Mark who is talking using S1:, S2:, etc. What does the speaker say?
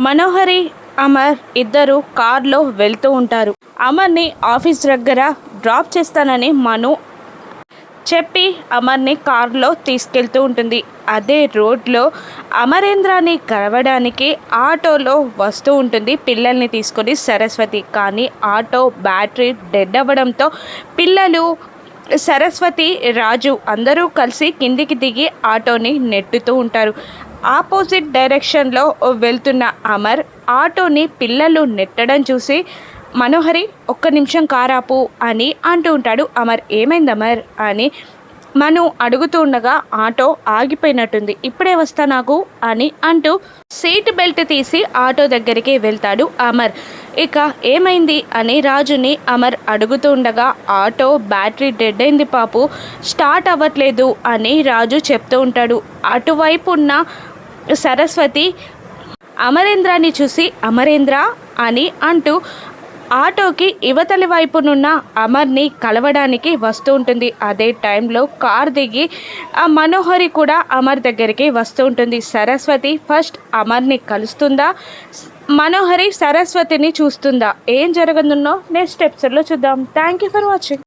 S1: మనోహరి అమర్ ఇద్దరు కార్లో వెళ్తూ ఉంటారు. అమర్ని ఆఫీస్ దగ్గర డ్రాప్ చేస్తానని మను చెప్పి అమర్ని కారులో తీసుకెళ్తూ ఉంటుంది. అదే రోడ్లో అమరేంద్రాన్ని కలవడానికి ఆటోలో వస్తూ ఉంటుంది. పిల్లల్ని తీసుకొని సరస్వతి. కానీ ఆటో బ్యాటరీ డెడ్ అవ్వడంతో పిల్లలు సరస్వతి రాజు అందరూ కలిసి కిందికి దిగి ఆటోని నెట్టుతూ ఉంటారు. ఆపోజిట్ డైరెక్షన్లో వెళ్తున్న అమర్ ఆటోని పిల్లలు నెట్టడం చూసి మనోహరి ఒక్క నిమిషం కారాపు అని అంటూ ఉంటాడు అమర్. ఏమైంది అమర్? అని మను అడుగుతూ ఉండగా ఆటో ఆగిపోయినట్టుంది ఇప్పుడే వస్తా నాకు అని అంటూ సీట్ బెల్ట్ తీసి ఆటో దగ్గరికి వెళ్తాడు అమర్. ఇక ఏమైంది? అని రాజుని అమర్ అడుగుతూ ఉండగా ఆటో బ్యాటరీ డెడ్ అయింది పాపు స్టార్ట్ అవ్వట్లేదు అని రాజు చెప్తూ ఉంటాడు. అటువైపు ఉన్న సరస్వతి అమరేంద్రాన్ని చూసి అమరేంద్ర అని అంటూ ఆటోకి యువతలి వైపునున్న అమర్ని కలవడానికి వస్తూ ఉంటుంది. అదే టైంలో కార్ దిగి ఆ మనోహరి కూడా అమర్ దగ్గరికి వస్తూ ఉంటుంది. సరస్వతి ఫస్ట్ అమర్ని కలుస్తుందా? మనోహరి సరస్వతిని చూస్తుందా? ఏం జరగనున్నో నెక్స్ట్ ఎపిసోడ్లో చూద్దాం. Thank you for watching